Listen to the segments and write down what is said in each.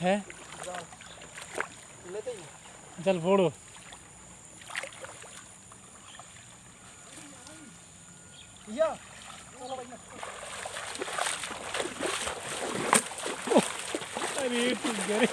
है? चल फोड़ो अरे तुम गए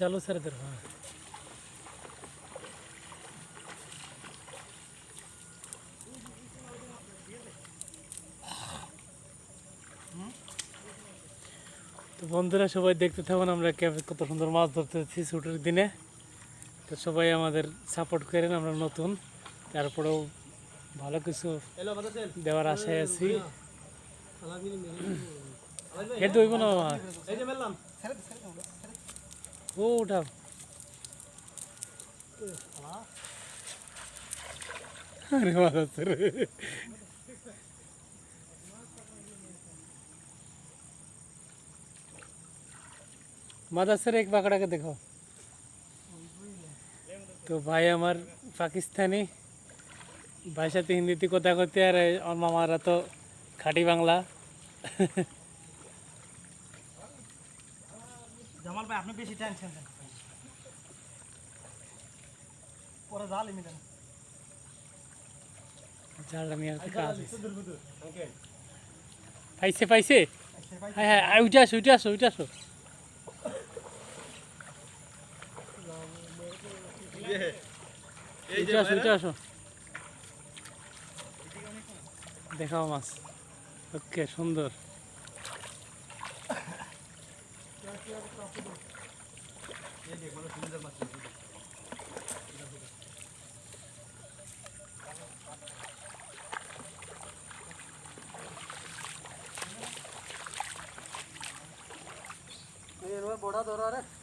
জালু ছেড়ে দেবো হ্যাঁ। তো বন্ধুরা সবাই দেখতে থাকুন আমরা কত সুন্দর মাছ ধরতেছি ছুটির দিনে। তো সবাই আমাদের সাপোর্ট করেন আমরা নতুন। তারপরেও ভালো কিছু দেওয়ার আশায় আছি। হেড দইব না বাবা। ও উঠাও আরে বাবা মাদাসের এক বাঁকড়াকে দেখো। তো ভাই আমার পাকিস্তানি, ভাইয়ের সাথে হিন্দিতে কথা করতে আর আমার মামারা তো খাঁটি বাংলা। জামাল ভাই আপনি বেশি টেনশন দেন। পরে জাল হয়েছে। সুদূর বুদূর ওকে পাইছে পাইছে? হ্যাঁ হ্যাঁ উঠে আসো উঠে আসো উঠে আসো। উঠে আসো উঠে আসো। দেখাও মাছ। ওকে সুন্দর। ये बड़ा दौरा रहा है।